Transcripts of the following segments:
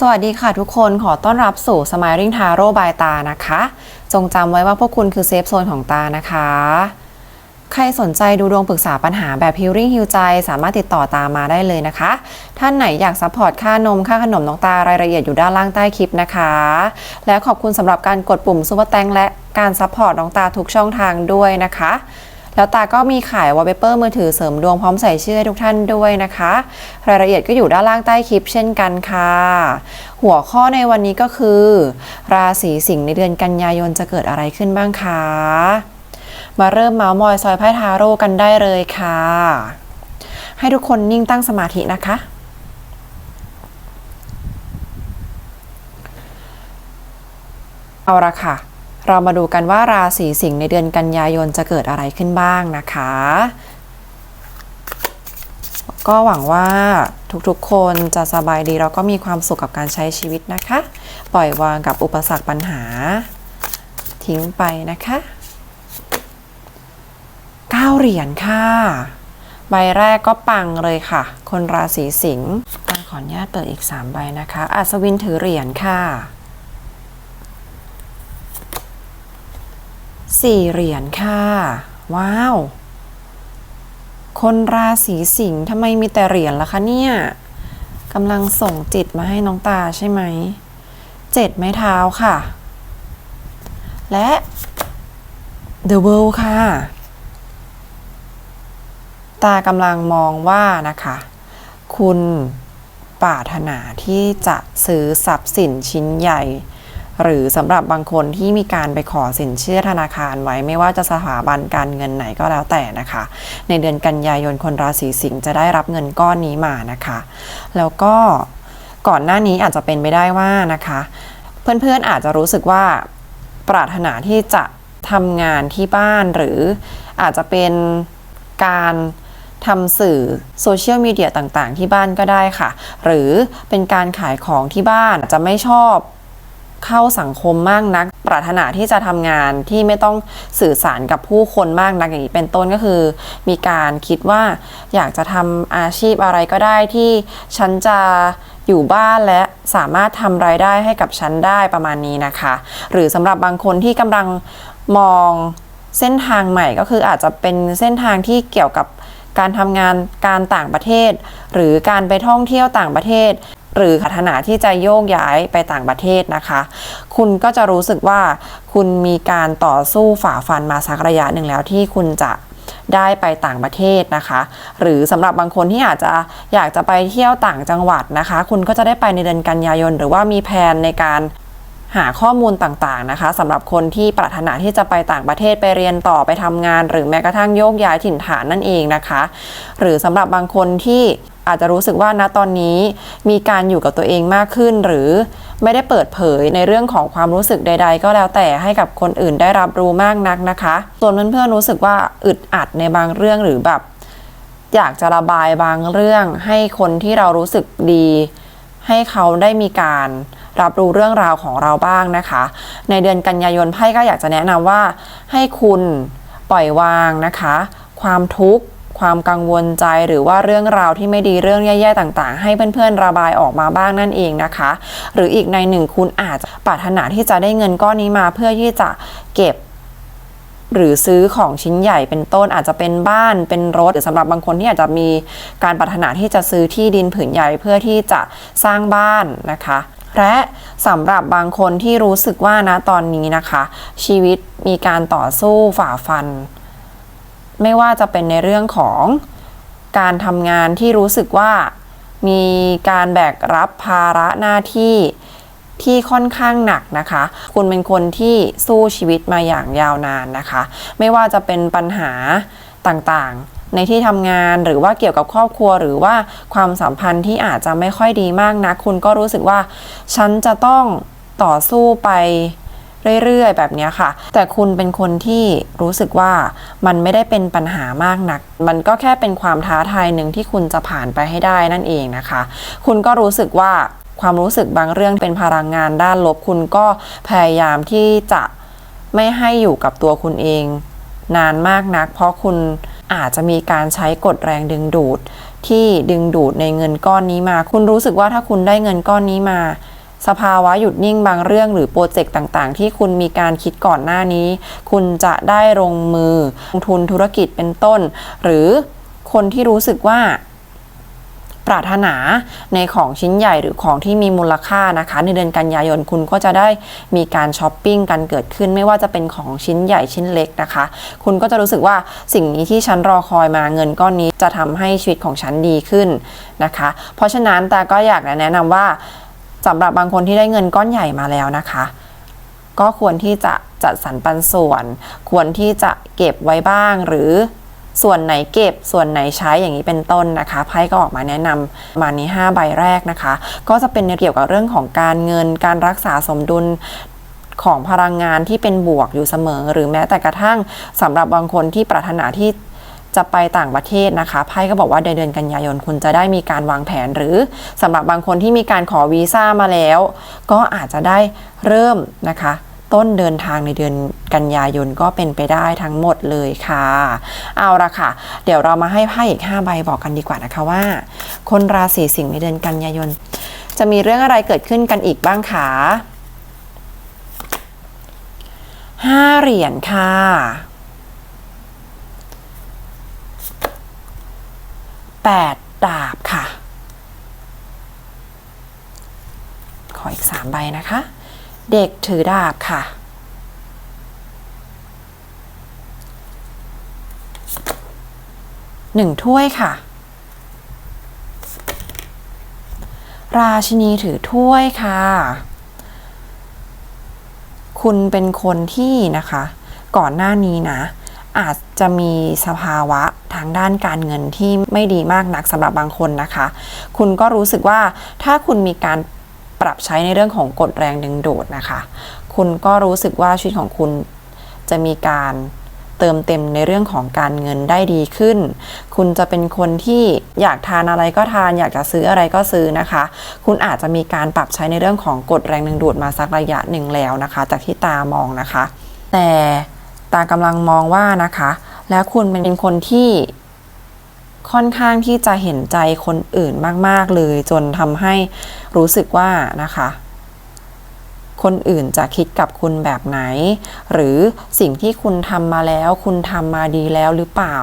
สวัสดีค่ะทุกคนขอต้อนรับสู่ Smiling Tarot by ตานะคะ จงจำไว้ว่าพวกคุณคือเซฟโซนของตานะคะ ใครสนใจดูดวงปรึกษาปัญหาแบบ Healing ฮิวใจสามารถติดต่อตามมาได้เลยนะคะ ท่านไหนอยากซัพพอร์ตค่านมค่าขนมน้องตารายละเอียดอยู่ด้านล่างใต้คลิปนะคะ และขอบคุณสำหรับการกดปุ่มซุปเปอร์แตงและการซัพพอร์ตน้องตาทุกช่องทางด้วยนะคะ แล้วตาก็มีขายวอลเปเปอร์มือถือเสริมดวงพร้อมใส่ชื่อให้ทุกท่านด้วยนะคะ รายละเอียดก็อยู่ด้านล่างใต้คลิปเช่นกันค่ะ หัวข้อในวันนี้ก็คือ ราศีสิงห์ในเดือนกันยายนจะเกิดอะไรขึ้นบ้างคะมาเริ่มเมาส์มอยซอยไพ่ทาโร่กันได้เลยค่ะ ให้ทุกคนนิ่งตั้งสมาธินะคะเอาละค่ะ เรามาดูกันว่าราศีสิงห์ในเดือนกันยายนจะเกิดอะไรขึ้นบ้างนะคะ ก็หวังว่าทุกๆคนจะสบายดีแล้วก็มีความสุขกับการใช้ชีวิตนะคะ ปล่อยวางกับอุปสรรคปัญหา ทิ้งไปนะคะ9เหรียญค่ะ ใบแรกก็ปังเลยค่ะ คนราศีสิงห์ขออนุญาตเปิดอีก 3 ใบนะคะ อัศวินถือเหรียญค่ะ สี่เหรียญค่ะ ว้าว คนราศีสิงห์ทำไมมีแต่เหรียญล่ะคะเนี่ยกำลังส่งจิตมาให้น้องตาใช่ไหมเจ็ดไม้เท้าค่ะ และ The World ค่ะ ตากำลังมองว่านะคะ คุณปรารถนาที่จะซื้อทรัพย์สินชิ้นใหญ่ หรือสำหรับบางคนที่มีการไปขอสินเชื่อธนาคารไว้ ไม่ว่าจะสถาบันการเงินไหนก็แล้วแต่นะคะ ในเดือนกันยายนคนราศีสิงห์จะได้รับเงินก้อนนี้มานะคะ แล้วก็ก่อนหน้านี้อาจจะเป็นไปได้ว่านะคะ เพื่อนๆอาจจะรู้สึกว่าปรารถนาที่จะทำงานที่บ้านหรืออาจจะเป็นการทำสื่อโซเชียลมีเดียต่างๆ ที่บ้านก็ได้ค่ะ หรือเป็นการขายของที่บ้านจะไม่ชอบ เข้าสังคมมากนัก ปรารถนาที่จะทำงานที่ไม่ต้องสื่อสารกับผู้คนมากนักอย่างนี้เป็นต้นก็คือ มีการคิดว่าอยากจะทำอาชีพอะไรก็ได้ที่ฉันจะอยู่บ้านและสามารถทำรายได้ให้กับฉันได้ประมาณนี้นะคะ หรือสำหรับบางคนที่กำลังมองเส้นทางใหม่ก็คืออาจจะเป็นเส้นทางที่เกี่ยวกับการทำงานการต่างประเทศ หรือการไปท่องเที่ยวต่างประเทศ หรือพัฒนาที่จะโยกย้ายไปต่างประเทศนะคะ คุณก็จะรู้สึกว่าคุณมีการต่อสู้ฝ่าฟันมาสักระยะหนึ่งแล้วที่คุณจะได้ไปต่างประเทศนะคะ หรือสำหรับบางคนที่อาจจะอยากจะไปเที่ยวต่างจังหวัดนะคะ คุณก็จะได้ไปในเดือนกันยายน หรือว่ามีแผนในการหาข้อมูลต่างๆนะคะสำหรับคนที่ปรารถนาที่จะไปต่างประเทศไปเรียนต่อไปทำงาน หรือแม้กระทั่งโยกย้ายถิ่นฐานนั่นเองนะคะ หรือสำหรับบางคนที่ อาจจะรู้สึกว่าณตอนนี้มีการอยู่กับตัวเองมากขึ้น หรือไม่ได้เปิดเผยในเรื่องของความรู้สึกใด ๆ ก็แล้วแต่ให้กับคนอื่นได้รับรู้มากนักนะคะส่วนเพื่อนๆรู้สึกว่าอึดอัดในบางเรื่องหรือแบบอยากจะระบายบางเรื่อง ให้คนที่เรารู้สึกดี ให้เขาได้มีการรับรู้เรื่องราวของเราบ้างนะคะ ในเดือนกันยายนไพ่ก็อยากจะแนะนำว่า ให้คุณปล่อยวางนะคะ ความทุกข์ ความกังวลใจหรือว่าเรื่องราวที่ไม่ดีเรื่องแย่ๆต่างๆ ให้เพื่อนๆระบายออกมาบ้างนั่นเองนะคะ หรืออีกในหนึ่งคุณอาจจะปรารถนาที่จะได้เงินก้อนนี้มาเพื่อที่จะเก็บหรือซื้อของชิ้นใหญ่เป็นต้นอาจจะเป็นบ้านเป็นรถหรือสำหรับบางคนที่อาจจะมีการปรารถนาที่จะซื้อที่ดินผืนใหญ่เพื่อที่จะสร้างบ้านนะคะและสำหรับบางคนที่รู้สึกว่านะตอนนี้นะคะ ชีวิตมีการต่อสู้ฝ่าฟัน ไม่ว่าจะเป็นในเรื่องของการทำงานที่รู้สึกว่ามีการแบกรับภาระหน้าที่ที่ค่อนข้างหนักนะคะ คุณเป็นคนที่สู้ชีวิตมาอย่างยาวนานนะคะ ไม่ว่าจะเป็นปัญหาต่างๆ ในที่ทำงานหรือว่าเกี่ยวกับครอบครัว หรือว่าความสัมพันธ์ที่อาจจะไม่ค่อยดีมากนะัก คุณก็รู้สึกว่า ฉันจะต้องต่อสู้ไป เรื่อยๆ แบบนี้ค่ะ แต่คุณเป็นคนที่รู้สึกว่ามันไม่ได้เป็นปัญหามากนัก มันก็แค่เป็นความท้าทายหนึ่งที่คุณจะผ่านไปให้ได้นั่นเองนะคะ คุณก็รู้สึกว่าความรู้สึกบางเรื่องเป็นพลังงานด้านลบ คุณก็พยายามที่จะไม่ให้อยู่กับตัวคุณเอง นานมากนัก เพราะคุณอาจจะมีการใช้กฎแรงดึงดูดที่ดึงดูดในเงินก้อนนี้มา คุณรู้สึกว่าถ้าคุณได้เงินก้อนนี้มา สภาวะหยุดนิ่งบางเรื่องหรือโปรเจกต์ต่างๆ ที่คุณมีการคิดก่อนหน้านี้ คุณจะได้ลงมือลงทุนธุรกิจเป็นต้น หรือคนที่รู้สึกว่าปรารถนาในของชิ้นใหญ่หรือของที่มีมูลค่านะคะ ในเดือนกันยายนคุณก็จะได้มีการช้อปปิ้งกันเกิดขึ้น ไม่ว่าจะเป็นของชิ้นใหญ่ชิ้นเล็กนะคะ คุณก็จะรู้สึกว่าสิ่งนี้ที่ฉันรอคอยมาเงินก้อนนี้จะทำให้ชีวิตของฉันดีขึ้นนะคะ เพราะฉะนั้นตาก็อยากแนะนำว่า สำหรับบางคนที่ได้เงินก้อนใหญ่มาแล้วนะคะ ก็ควรที่จะจัดสรรปันส่วน ควรที่จะเก็บไว้บ้างหรือส่วนไหนเก็บส่วนไหนใช้อย่างนี้เป็นต้นนะคะไพ่ก็ออกมาแนะนำมานี้5ใบแรกนะคะ ก็จะเป็นในเกี่ยวกับเรื่องของการเงินการรักษาสมดุลของพลังงานที่เป็นบวกอยู่เสมอ หรือแม้แต่กระทั่งสำหรับบางคนที่ปรารถนาที่ จะไปต่างประเทศนะคะไพ่ก็บอกว่าในเดือนกันยายนคุณจะได้มีการวางแผนหรือสำหรับบางคนที่มีการขอวีซ่ามาแล้ว ก็อาจจะได้เริ่มนะคะต้นเดินทางในเดือนกันยายนก็เป็นไปได้ทั้งหมดเลยค่ะ เอาละค่ะ เดี๋ยวเรามาให้ไพ่อีก 5 ใบบอกกันดีกว่านะคะว่า คนราศีสิงห์ในเดือนกันยายน จะมีเรื่องอะไรเกิดขึ้นกันอีกบ้างคะห้าเหรียญค่ะ แปดดาบค่ะ ขออีกสามใบนะคะ เด็กถือดาบค่ะหนึ่งถ้วยค่ะ ราชินีถือถ้วยค่ะ คุณเป็นคนที่นะคะ ก่อนหน้านี้นะ อาจจะมีสภาวะทางด้านการเงินที่ไม่ดีมากนักสำหรับบางคนนะคะ คุณก็รู้สึกว่าถ้าคุณมีการปรับใช้ในเรื่องของกฎแรงดึงดูดนะคะ คุณก็รู้สึกว่าชีวิตของคุณจะมีการเติมเต็มในเรื่องของการเงินได้ดีขึ้น คุณจะเป็นคนที่อยากทานอะไรก็ทาน อยากจะซื้ออะไรก็ซื้อนะคะ คุณอาจจะมีการปรับใช้ในเรื่องของกฎแรงดึงดูดมาสักระยะหนึ่งแล้วนะคะ จากที่ตามองนะคะ แต่ ตากำลังมองว่านะคะ และคุณเป็นคนที่ค่อนข้างที่จะเห็นใจคนอื่นมาก ๆ เลยจนทำให้รู้สึกว่านะคะ คนอื่นจะคิดกับคุณแบบไหน หรือสิ่งที่คุณทำมาแล้ว คุณทำมาดีแล้วหรือเปล่า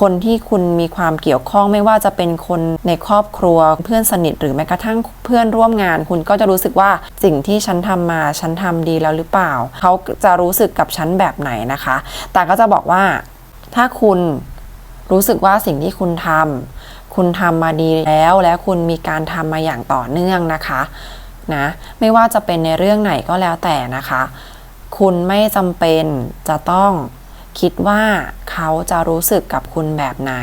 คนที่คุณมีความเกี่ยวข้องไม่ว่าจะเป็นคนในครอบครัวเพื่อนสนิทหรือแม้กระทั่งเพื่อนร่วมงาน คุณก็จะรู้สึกว่าสิ่งที่ฉันทำมาฉันทำดีแล้วหรือเปล่า เขาจะรู้สึกกับฉันแบบไหนนะคะ แต่ก็จะบอกว่าถ้าคุณรู้สึกว่าสิ่งที่คุณทำคุณทำมาดีแล้วและคุณมีการทำมาอย่างต่อเนื่องนะคะ นะ ไม่ว่าจะเป็นในเรื่องไหนก็แล้วแต่นะคะ คุณไม่จำเป็นจะต้องคิดว่าเขาจะรู้สึกกับคุณแบบไหน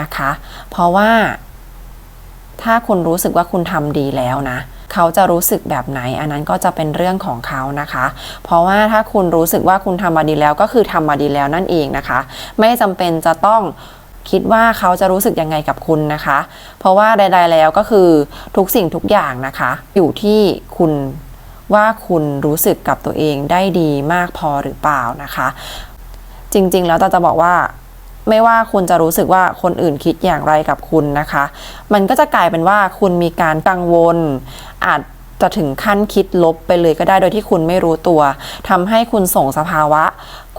นะคะ เพราะว่า ถ้าคุณรู้สึกว่าคุณทำดีแล้วนะ เขาจะรู้สึกแบบไหน อันนั้นก็จะเป็นเรื่องของเขานะคะ เพราะว่าถ้าคุณรู้สึกว่าคุณทำมาดีแล้วก็คือทำมาดีแล้วนั่นเองนะคะ ไม่จำเป็นจะต้อง คิดว่าเขาจะรู้สึกยังไงกับคุณนะคะ เพราะว่าใดๆแล้วก็คือทุกสิ่งทุกอย่างนะคะ อยู่ที่คุณว่าคุณรู้สึกกับตัวเองได้ดีมากพอหรือเปล่านะคะ จริงๆ แล้วตาจะบอกว่า ไม่ว่าคุณจะรู้สึกว่าคนอื่นคิดอย่างไรกับคุณนะคะ มันก็จะกลายเป็นว่าคุณมีการกังวลอาจ จะถึงขั้นคิดลบไปเลยก็ได้โดยที่คุณไม่รู้ตัวทำให้คุณส่งสภาวะ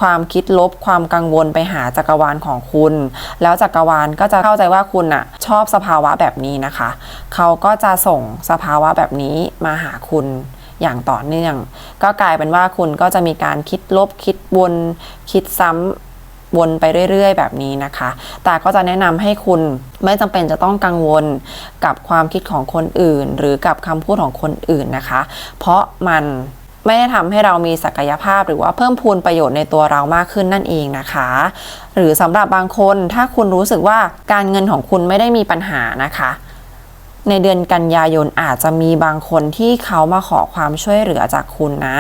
ความคิดลบความกังวลไปหาจักรวาลของคุณ แล้วจักรวาลก็จะเข้าใจว่าคุณอะชอบสภาวะแบบนี้นะคะ เขาก็จะส่งสภาวะแบบนี้มาหาคุณอย่างต่อเนื่อง ก็กลายเป็นว่าคุณก็จะมีการคิดลบคิดวนคิดซ้ำ วนไปเรื่อย ๆ แบบนี้นะคะ แต่ก็จะแนะนำให้คุณไม่จำเป็นจะต้องกังวลกับความคิดของคนอื่น หรือกับคำพูดของคนอื่นนะคะ เพราะมันไม่ได้ทำให้เรามีศักยภาพหรือว่าเพิ่มพูนประโยชน์ในตัวเรามากขึ้นนั่นเองนะคะ หรือสำหรับบางคนถ้าคุณรู้สึกว่าการเงินของคุณไม่ได้มีปัญหานะคะในเดือนกันยายนอาจจะมีบางคนที่เขามาขอความช่วยเหลือจากคุณนะ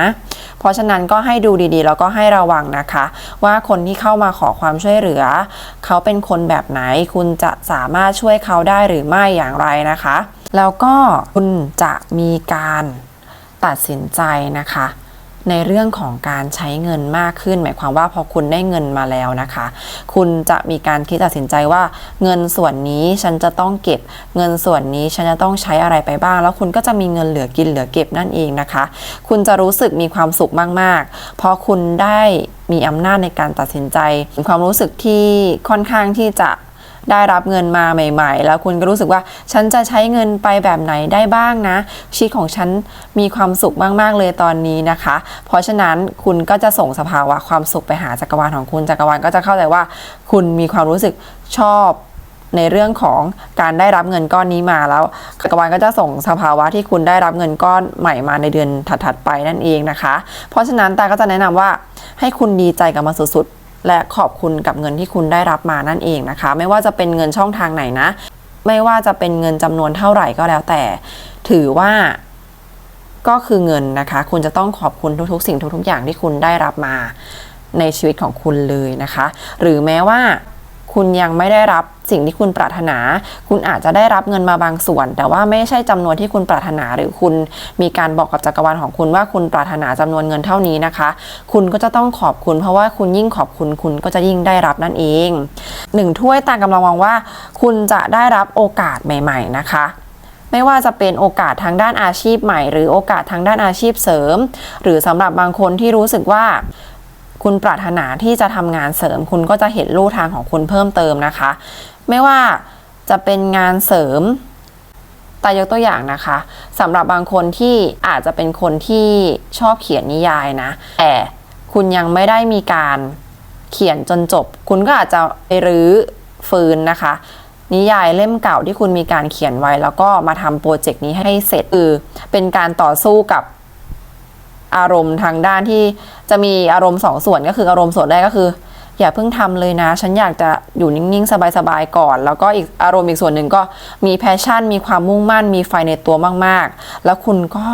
ราะฉะนั้นก็ให้ดูดีๆ แล้วก็ให้ระวังนะคะ ว่าคนที่เข้ามาขอความช่วยเหลือ เขาเป็นคนแบบไหนคุณจะสามารถช่วยเขาได้หรือไม่อย่างไรนะคะ แล้วก็คุณจะมีการตัดสินใจนะคะ ในเรื่องของการใช้เงินมากขึ้น หมายความว่าพอคุณได้เงินมาแล้วนะคะ คุณจะมีการคิดตัดสินใจว่า เงินส่วนนี้ฉันจะต้องเก็บ เงินส่วนนี้ฉันจะต้องใช้อะไรไปบ้าง แล้วคุณก็จะมีเงินเหลือกินเหลือเก็บนั่นเองนะคะ คุณจะรู้สึกมีความสุขมากๆ เพราะคุณได้มีอำนาจในการตัดสินใจเป็นความรู้สึกที่ค่อนข้างที่จะ ได้รับเงินมาใหม่ ๆ แล้วคุณก็รู้สึกว่าฉันจะใช้เงินไปแบบไหนได้บ้างนะชีวิตของฉันมีความสุขมากๆเลยตอนนี้นะคะ เพราะฉะนั้นคุณก็จะส่งสภาวะความสุขไปหาจักรวาลของคุณจักรวาลก็จะเข้าใจว่า คุณมีความรู้สึกชอบในเรื่องของการได้รับเงินก้อนนี้มาแล้วจักรวาลก็จะส่งสภาวะที่คุณได้รับเงินก้อนใหม่มาในเดือนถัดๆไปนั่นเองนะคะ เพราะฉะนั้นตาก็จะแนะนำว่าให้คุณดีใจกับมันสุดๆ และขอบคุณกับเงินที่คุณได้รับมานั่นเองนะคะ ไม่ว่าจะเป็นเงินช่องทางไหนนะ ไม่ว่าจะเป็นเงินจำนวนเท่าไหร่ก็แล้วแต่ ถือว่าก็คือเงินนะคะ คุณจะต้องขอบคุณทุกๆ สิ่งทุกๆอย่างที่คุณได้รับมาในชีวิตของคุณเลยนะคะ หรือแม้ว่า คุณยังไม่ได้รับสิ่งที่คุณปรารถนา คุณอาจจะได้รับเงินมาบางส่วน แต่ว่าไม่ใช่จำนวนที่คุณปรารถนาหรือคุณมีการบอกกับจักรวาลของคุณว่าคุณปรารถนาจำนวนเงินเท่านี้นะคะ คุณก็จะต้องขอบคุณ เพราะว่าคุณยิ่งขอบคุณคุณก็จะยิ่งได้รับนั่นเองหนึ่งถ้วยตามกำลังมองว่า คุณจะได้รับโอกาสใหม่ ๆ นะคะไม่ว่าจะเป็นโอกาสทางด้านอาชีพใหม่ หรือโอกาสทางด้านอาชีพเสริม หรือสำหรับบางคนที่รู้สึกว่า คุณปรารถนาที่จะทำงานเสริม คุณก็จะเห็นลู่ทางของคุณเพิ่มเติมนะคะ ไม่ว่าจะเป็นงานเสริมแตายกตัวอย่างนะคะสำหรับบางคนที่อาจจะเป็นคนที่ชอบเขียนนิยายนะ แต่คุณยังไม่ได้มีการเขียนจนจบ คุณก็อาจจะไปรื้อฟื้นนะคะ นิยายเล่มเก่าที่คุณมีการเขียนไว้ แล้วก็มาทำโปรเจกต์นี้ให้เสร็จคือเป็นการต่อสู้กับ อารมณ์ทางด้านที่จะมีอารมณ์สองส่วนก็คืออารมณ์ส่วนแรกก็คือ อย่าเพิ่งทำเลยนะ ฉันอยากจะอยู่นิ่งๆ สบายๆ ก่อน แล้วก็อีกอารมณ์อีกส่วนหนึ่งก็มีแพชชั่น มีความมุ่งมั่น มีไฟในตัวมากๆ แล้วคุณก็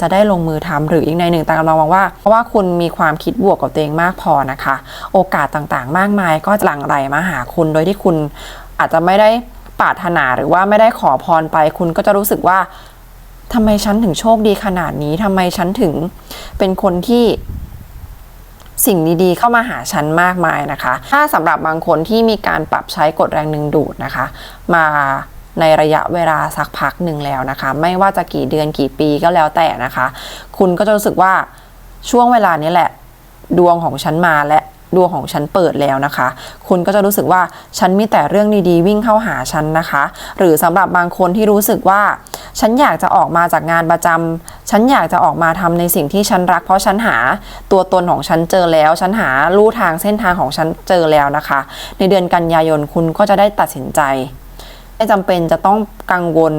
จะได้ลงมือทำหรืออีกในหนึ่งต่ามกำลังมองว่า เพราะว่าคุณมีความคิดบวกกับตัวเองมากพอนะคะ โอกาสต่างๆ มากมายก็จะหลั่งไหลมาหาคุณโดยที่คุณอาจจะไม่ได้ปรารถนาหรือว่าไม่ได้ขอพรไป คุณก็จะรู้สึกว่า ทำไมฉันถึงโชคดีขนาดนี้ทำไมฉันถึงเป็นคนที่สิ่งดีๆ เข้ามาหาฉันมากมายนะคะ ถ้าสำหรับบางคนที่มีการปรับใช้กฎแรงดึงดูดนะคะ มาในระยะเวลาสักพักหนึ่งแล้วนะคะ ไม่ว่าจะกี่เดือนกี่ปีก็แล้วแต่นะคะ คุณก็จะรู้สึกว่าช่วงเวลานี้แหละ ดวงของฉันมาและ ดวงของฉันเปิดแล้วนะคะ คุณก็จะรู้สึกว่าฉันมีแต่เรื่องดีๆ วิ่งเข้าหาฉันนะคะ หรือสำหรับบางคนที่รู้สึกว่า ฉันอยากจะออกมาจากงานประจำฉันอยากจะออกมาทำในสิ่งที่ฉันรัก เพราะฉันหาตัวตนของฉันเจอแล้ว ฉันหาลู่ทางเส้นทางของฉันเจอแล้วนะคะ ในเดือนกันยายนคุณก็จะได้ตัดสินใจ ไม่จำเป็นจะต้องกังวล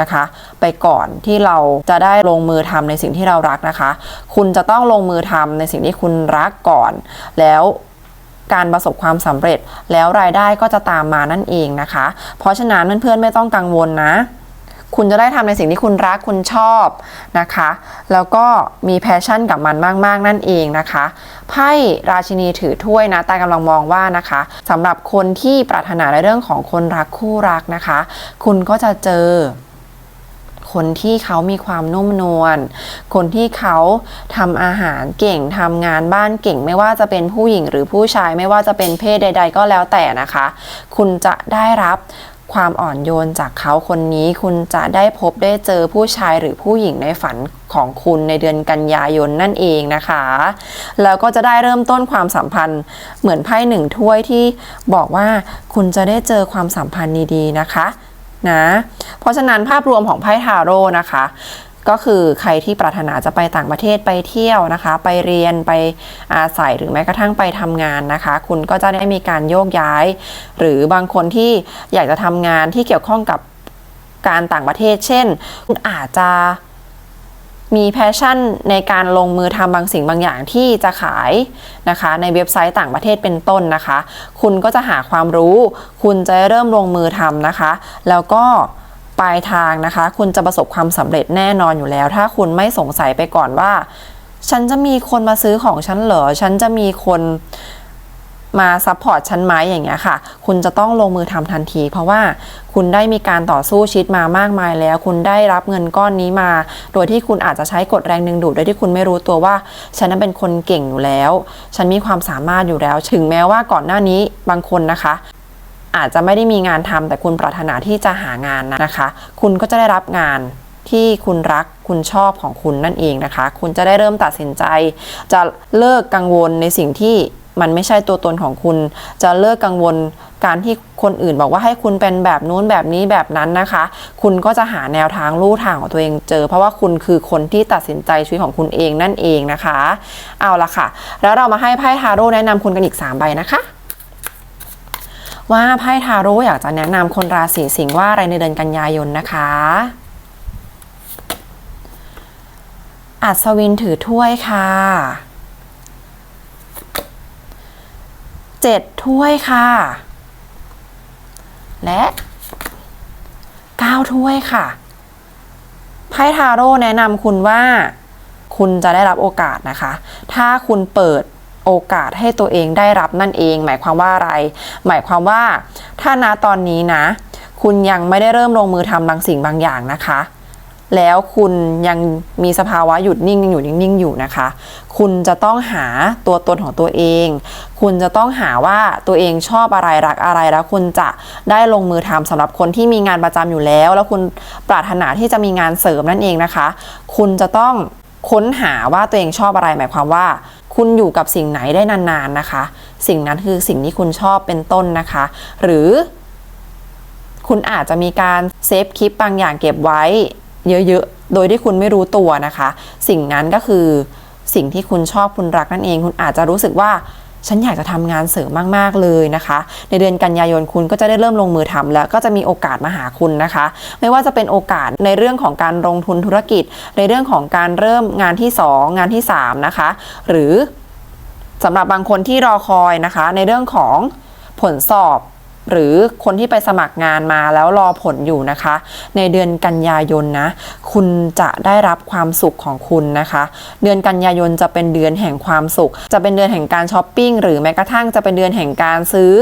นะคะ ไปก่อนที่เราจะได้ลงมือทำในสิ่งที่เรารักนะคะ คุณจะต้องลงมือทำในสิ่งที่คุณรักก่อน แล้วการประสบความสำเร็จแล้วรายได้ก็จะตามมานั่นเองนะคะ เพราะฉะนั้นเพื่อนๆไม่ต้องกังวลนะคุณจะได้ทำในสิ่งที่คุณรักคุณชอบนะคะ แล้วก็มีแพชชั่นกับมันมาก ๆ นั่นเองนะคะไพ่ราชินีถือถ้วยนะตากำลังมองว่านะคะสำหรับคนที่ปรารถนาในเรื่องของคนรักคู่รักนะคะ คุณก็จะเจอ คนที่เขามีความนุ่มนวล คนที่เขาทำอาหารเก่งทำงานบ้านเก่ง ไม่ว่าจะเป็นผู้หญิงหรือผู้ชายไม่ว่าจะเป็นเพศใด ๆ ก็แล้วแต่นะคะ คุณจะได้รับความอ่อนโยนจากเขาคนนี้ คุณจะได้พบได้เจอผู้ชายหรือผู้หญิงในฝันของคุณในเดือนกันยายนนั่นเองนะคะ แล้วก็จะได้เริ่มต้นความสัมพันธ์เหมือนไพ่หนึ่งถ้วยที่บอกว่าคุณจะได้เจอความสัมพันธ์ดีๆนะคะ นะ เพราะฉะนั้นภาพรวมของไพ่ทาโร่นะคะ ก็คือใครที่ปรารถนาจะไปต่างประเทศไปเที่ยวนะคะ ไปเรียนไปอาศัยหรือแม้กระทั่งไปทำงานนะคะ คุณก็จะได้มีการโยกย้าย หรือบางคนที่อยากจะทำงานที่เกี่ยวข้องกับการต่างประเทศ เช่น คุณอาจจะ มีแพชชั่นในการลงมือทำบางสิ่งบางอย่างที่จะขายนะคะ ในเว็บไซต์ต่างประเทศเป็นต้นนะคะ คุณก็จะหาความรู้ คุณจะเริ่มลงมือทำนะคะ แล้วก็ปลายทางนะคะ คุณจะประสบความสำเร็จแน่นอนอยู่แล้ว ถ้าคุณไม่สงสัยไปก่อนว่า ฉันจะมีคนมาซื้อของฉันเหรอ ฉันจะมีคน มาซัพพอร์ตฉันไหมอย่างเงี้ยค่ะ คุณจะต้องลงมือทำทันที เพราะว่าคุณได้มีการต่อสู้ชีวิตมามากมายแล้ว คุณได้รับเงินก้อนนี้มา โดยที่คุณอาจจะใช้กฎแรงดึงดูดโดยที่คุณไม่รู้ตัวว่า ฉันนั้นเป็นคนเก่งอยู่แล้ว ฉันมีความสามารถอยู่แล้ว ถึงแม้ว่าก่อนหน้านี้บางคนนะคะอาจจะไม่ได้มีงานทำแต่คุณปรารถนาที่จะหางานนะคะ คุณก็จะได้รับงานที่คุณรักคุณชอบของคุณนั่นเองนะคะ คุณจะได้เริ่มตัดสินใจ จะเลิกกังวลในสิ่งที่ มันไม่ใช่ตัวตนของคุณ จะเลิกกังวลการที่คนอื่นบอกว่าให้คุณเป็นแบบนู้นแบบนี้แบบนั้นนะคะ คุณก็จะหาแนวทางลู่ทางของตัวเองเจอ เพราะว่าคุณคือคนที่ตัดสินใจชีวิตของคุณเองนั่นเองนะคะ เอาละค่ะ แล้วเรามาให้ไพ่ทาโร่แนะนำคุณกันอีก 3 ใบนะคะ ว่าไพ่ทาโร่อยากจะแนะนำคนราศีสิงห์ว่าอะไรในเดือนกันยายนนะคะอัศวินถือถ้วยค่ะ เจ็ดถ้วยค่ะ และเก้าถ้วยค่ะไพ่ทาโร่แนะนำคุณว่า คุณจะได้รับโอกาสนะคะ ถ้าคุณเปิดโอกาสให้ตัวเองได้รับนั่นเอง หมายความว่าอะไร หมายความว่าถ้าณตอนนี้นะ คุณยังไม่ได้เริ่มลงมือทำบางสิ่งบางอย่างนะคะ แล้วคุณยังมีสภาวะหยุดนิ่งยังอยู่นิ่งๆอยู่นะคะ คุณจะต้องหาตัวตนของตัวเอง คุณจะต้องหาว่าตัวเองชอบอะไรรักอะไรแล้วคุณจะได้ลงมือทำสำหรับคนที่มีงานประจำอยู่แล้ว แล้วคุณปรารถนาที่จะมีงานเสริมนั่นเองนะคะ คุณจะต้องค้นหาว่าตัวเองชอบอะไรหมายความว่า คุณอยู่กับสิ่งไหนได้นานๆนะคะ สิ่งนั้นคือสิ่งที่คุณชอบเป็นต้นนะคะ หรือคุณอาจจะมีการเซฟคลิปบางอย่างเก็บไว้ เยอะๆ โดยที่คุณไม่รู้ตัวนะคะ สิ่งนั้นก็คือสิ่งที่คุณชอบคุณรักนั่นเอง คุณอาจจะรู้สึกว่าฉันอยากจะทำงานเสริมมาก ๆ เลยนะคะ ในเดือนกันยายนคุณก็จะได้เริ่มลงมือทำแล้วก็จะมีโอกาสมาหาคุณนะคะ ไม่ว่าจะเป็นโอกาสในเรื่องของการลงทุนธุรกิจ ในเรื่องของการเริ่มงานที่ 2 งานที่ 3 นะคะ หรือสำหรับบางคนที่รอคอยนะคะ ในเรื่องของผลสอบ หรือคนที่ไปสมัครงานมาแล้วรอผลอยู่นะคะ ในเดือนกันยายนนะ คุณจะได้รับความสุขของคุณนะคะ เดือนกันยายนจะเป็นเดือนแห่งความสุข จะเป็นเดือนแห่งการช้อปปิ้งหรือแม้กระทั่งจะเป็นเดือนแห่งการซื้อ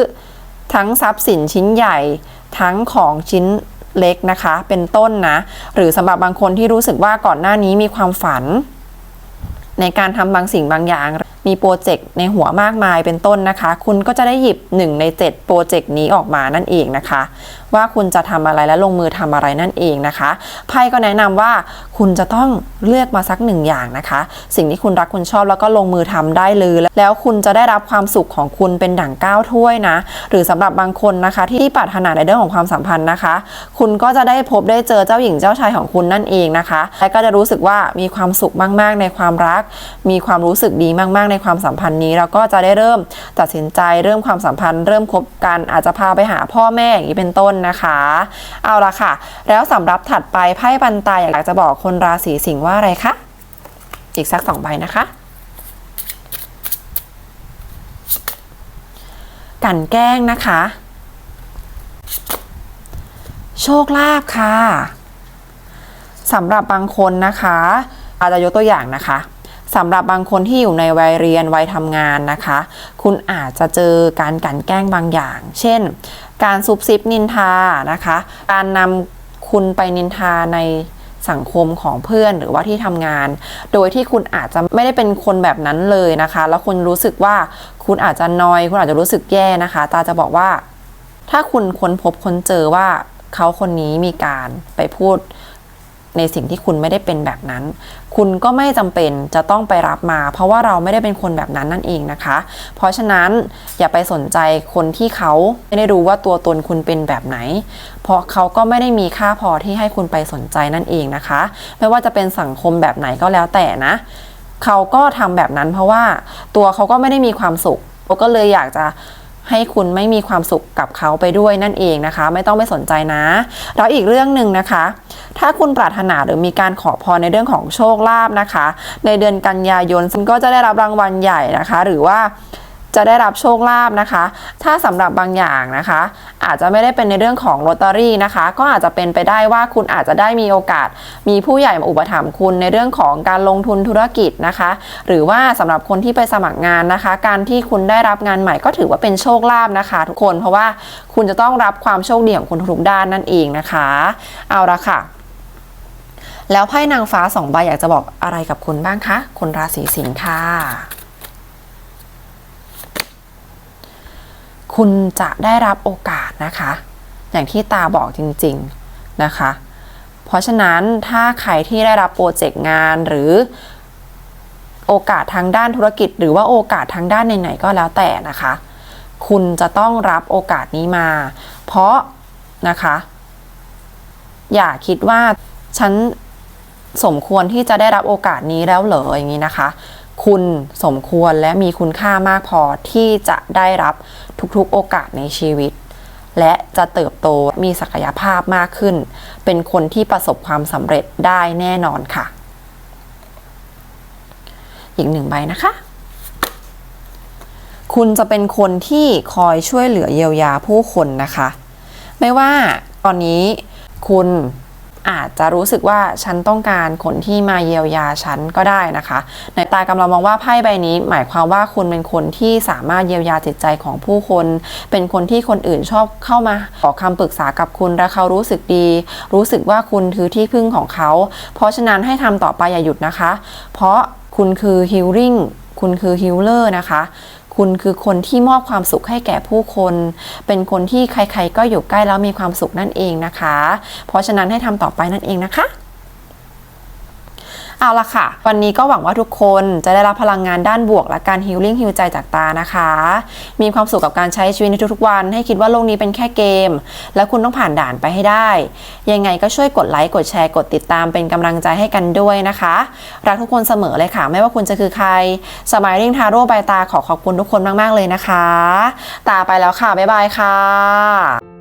ทั้งทรัพย์สินชิ้นใหญ่ ทั้งของชิ้นเล็กนะคะ เป็นต้นนะ หรือสำหรับบางคนที่รู้สึกว่าก่อนหน้านี้มีความฝัน ในการทำบางสิ่งบางอย่าง มีโปรเจกต์ในหัวมากมายเป็นต้นนะคะ คุณก็จะได้หยิบ 1 ใน 7 โปรเจกต์นี้ออกมานั่นเองนะคะ ว่าคุณจะทำอะไรและลงมือทำอะไรนั่นเองนะคะไพ่ก็แนะนำว่า คุณจะต้องเลือกมาสักหนึ่งอย่างนะคะ สิ่งที่คุณรักคุณชอบแล้วก็ลงมือทำได้เลย แล้วคุณจะได้รับความสุขของคุณเป็นดั่งก้าวถ้วยนะ หรือสำหรับบางคนนะคะ ที่ปรารถนาในเรื่องของความสัมพันธ์นะคะ คุณก็จะได้พบได้เจอเจ้าหญิงเจ้าชายของคุณนั่นเองนะคะ และก็จะรู้สึกว่ามีความสุขมาก ๆ ในความรัก มีความรู้สึกดีมาก ๆ ในความสัมพันธ์นี้ แล้วก็จะได้เริ่มตัดสินใจเริ่มความสัมพันธ์ เริ่มคบกันอาจจะพาไปหาพ่อแม่อย่างนี้เป็นต้นนะคะ เอาละค่ะ แล้วสำหรับถัดไปไพ่บันตายอยากจะบอกคนราศีสิงห์ว่าอะไรคะ อีกสักสองใบนะคะ กันแกล้งนะคะ โชคลาภค่ะสำหรับบางคนนะคะ อาจจะยกตัวอย่างนะคะสำหรับบางคนที่อยู่ในวัยเรียนวัยทำงานนะคะ คุณอาจจะเจอการกันแกล้งบางอย่าง เช่น การซุบซิบนินทานะคะ การนำคุณไปนินทาใน สังคมของเพื่อนหรือว่าที่ทำงาน โดยที่คุณอาจจะไม่ได้เป็นคนแบบนั้นเลยนะคะ แล้วคุณรู้สึกว่าคุณอาจจะนอยคุณอาจจะรู้สึกแย่นะคะ ตาจะบอกว่า ถ้าคุณค้นพบค้นเจอว่าเขาคนนี้มีการไปพูด ในสิ่งที่คุณไม่ได้เป็นแบบนั้น คุณก็ไม่จำเป็นจะต้องไปรับมา เพราะว่าเราไม่ได้เป็นคนแบบนั้นนั่นเองนะคะ เพราะฉะนั้นอย่าไปสนใจคนที่เขาไม่ได้รู้ว่าตัวตนคุณเป็นแบบไหน เพราะเขาก็ไม่ได้มีค่าพอที่ให้คุณไปสนใจนั่นเองนะคะ ไม่ว่าจะเป็นสังคมแบบไหนก็แล้วแต่นะ เขาก็ทำแบบนั้นเพราะว่าตัวเขาก็ไม่ได้มีความสุขก็เลยอยากจะ ให้คุณไม่มีความสุขกับเขาไปด้วยนั่นเองนะคะ ไม่ต้องไปสนใจนะ แล้วอีกเรื่องหนึ่งนะคะ ถ้าคุณปรารถนาหรือมีการขอพรในเรื่องของโชคลาภนะคะ ในเดือนกันยายนคุณก็จะได้รับรางวัลใหญ่นะคะ หรือว่า จะได้รับโชคลาภนะคะ ถ้าสำหรับบางอย่างนะคะ อาจจะไม่ได้เป็นในเรื่องของลอตเตอรี่นะคะ ก็อาจจะเป็นไปได้ว่าคุณอาจจะได้มีโอกาส มีผู้ใหญ่มาอุปถัมภ์คุณในเรื่องของการลงทุนธุรกิจนะคะ หรือว่าสำหรับคนที่ไปสมัครงานนะคะ การที่คุณได้รับงานใหม่ก็ถือว่าเป็นโชคลาภนะคะ ทุกคนเพราะว่าคุณจะต้องรับความโชคดีของคุณทุกด้านนั่นเองนะคะ เอาละค่ะแล้วไพ่นางฟ้าสองใบอยากจะบอกอะไรกับคุณบ้างคะคุณราศีสิงค์ค่ะ คุณจะได้รับโอกาสนะคะ อย่างที่ตาบอกจริงๆนะคะ เพราะฉะนั้นถ้าใครที่ได้รับโปรเจกต์งานหรือโอกาสทางด้านธุรกิจ หรือว่าโอกาสทางด้านไหนๆก็แล้วแต่นะคะ คุณจะต้องรับโอกาสนี้มา เพราะนะคะ อย่าคิดว่าฉันสมควรที่จะได้รับโอกาสนี้แล้วเหรออย่างนี้นะคะ คุณสมควรและมีคุณค่ามากพอที่จะได้รับทุกๆโอกาสในชีวิต และจะเติบโตมีศักยภาพมากขึ้น เป็นคนที่ประสบความสำเร็จได้แน่นอนค่ะ อีกหนึ่งใบนะคะ คุณจะเป็นคนที่คอยช่วยเหลือเยียวยาผู้คนนะคะ ไม่ว่าตอนนี้คุณ อาจจะรู้สึกว่าฉันต้องการคนที่มาเยียวยาฉันก็ได้นะคะ ในตากำลังมองว่าไพ่ใบนี้ หมายความว่าคุณเป็นคนที่สามารถเยียวยาจิตใจของผู้คน เป็นคนที่คนอื่นชอบเข้ามาขอคำปรึกษากับคุณและเขารู้สึกดี รู้สึกว่าคุณคือที่พึ่งของเขา เพราะฉะนั้นให้ทำต่อไปอย่าหยุดนะคะ เพราะคุณคือฮิลลิ่งคุณคือฮิลเลอร์นะคะ คุณคือคนที่มอบความสุขให้แก่ผู้คน เป็นคนที่ใครๆก็อยู่ใกล้แล้วมีความสุขนั่นเองนะคะ เพราะฉะนั้นให้ทำต่อไปนั่นเองนะคะ เอาละค่ะ วันนี้ก็หวังว่าทุกคนจะได้รับพลังงานด้านบวก และการฮิลลิ่งฮิลใจจากตานะคะ มีความสุขกับการใช้ชีวิตในทุกๆวัน ให้คิดว่าโลกนี้เป็นแค่เกม และคุณต้องผ่านด่านไปให้ได้ ยังไงก็ช่วยกดไลค์กดแชร์กดติดตามเป็นกำลังใจให้กันด้วยนะคะ รักทุกคนเสมอเลยค่ะ ไม่ว่าคุณจะคือใครสมายริ่งทาโร่ใบตาขอขอบคุณทุกคนมากๆเลยนะคะ ตาไปแล้วค่ะบ๊ายบายค่ะ